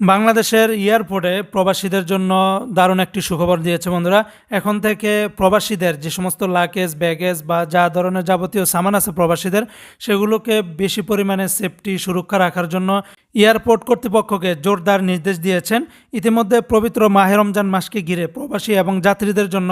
বাংলাদেশের এয়ারপোর্টে প্রবাসীদের জন্য দারুণ একটি সুখবর দিয়েছে বন্ধুরা। এখন থেকে প্রবাসীদের যে সমস্ত লাগেজ ব্যাগেজ বা যা ধরনের যাবতীয় সামান আছে প্রবাসীদের, সেগুলোকে বেশি পরিমাণে সেফটি সুরক্ষা রাখার জন্য এয়ারপোর্ট কর্তৃপক্ষকে জোরদার নির্দেশ দিয়েছেন। ইতিমধ্যে পবিত্র মাহে রমজান মাসকে ঘিরে প্রবাসী এবং যাত্রীদের জন্য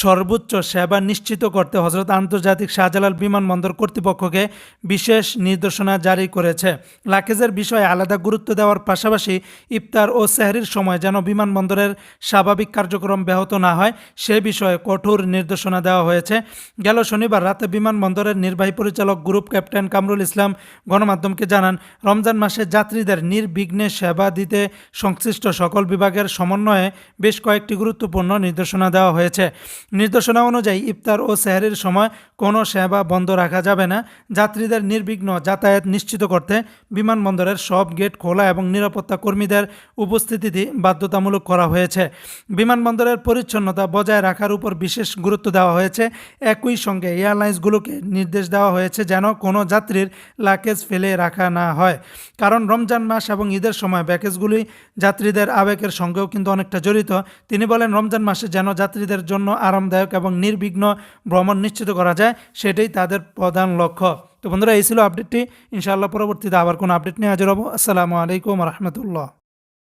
সর্বোচ্চ সেবা নিশ্চিত করতে হজরত আন্তর্জাতিক শাহজালাল বিমানবন্দর কর্তৃপক্ষকে বিশেষ নির্দেশনা জারি করেছে। লাকেজের বিষয়ে আলাদা গুরুত্ব দেওয়ার পাশাপাশি ইফতার ও সেহরির সময় যেন বিমানবন্দরের স্বাভাবিক কার্যক্রম ব্যাহত না হয়, সে বিষয়ে কঠোর নির্দেশনা দেওয়া হয়েছে। গেল শনিবার রাতে বিমানবন্দরের নির্বাহী পরিচালক গ্রুপ ক্যাপ্টেন কামরুল ইসলাম গণমাধ্যমকে জানান, রমজান মাসে যাত্রীদের নির্বিঘ্নে সেবা দিতে সংশ্লিষ্ট সকল বিভাগের সমন্বয়ে বেশ কয়েকটি গুরুত্বপূর্ণ নির্দেশনা দেওয়া হয়েছে। নির্দেশনা অনুযায়ী ইফতার ও সেহরির সময় কোনো সেবা বন্ধ রাখা যাবে না। যাত্রীদের নির্বিঘ্ন যাতায়াত নিশ্চিত করতে বিমানবন্দরের সব গেট খোলা এবং নিরাপত্তা কর্মীদের উপস্থিতি বাধ্যতামূলক করা হয়েছে। বিমানবন্দরের পরিচ্ছন্নতা বজায় রাখার উপর বিশেষ গুরুত্ব দেওয়া হয়েছে। একই সঙ্গে এয়ারলাইন্সগুলোকে নির্দেশ দেওয়া হয়েছে যেন কোনো যাত্রীর লাকেজ ফেলে রাখা না হয়। কারণ রমজান মাস এবং ঈদের সময় প্যাকেজগুলি যাত্রীদের আবেগের সঙ্গেও কিন্তু অনেকটা জড়িত। তিনি বলেন, রমজান মাসে যেন যাত্রীদের জন্য আরামদায়ক এবং নির্বিঘ্ন ভ্রমণ নিশ্চিত করা যায়, সেটাই তাদের প্রধান লক্ষ্য। তো বন্ধুরা, এই ছিল আপডেটটি। ইনশাআল্লাহ পরবর্তীতে আবার কোনো আপডেট নিয়ে হাজির হব। আসসালামু আলাইকুম রহমতুল্লাহ।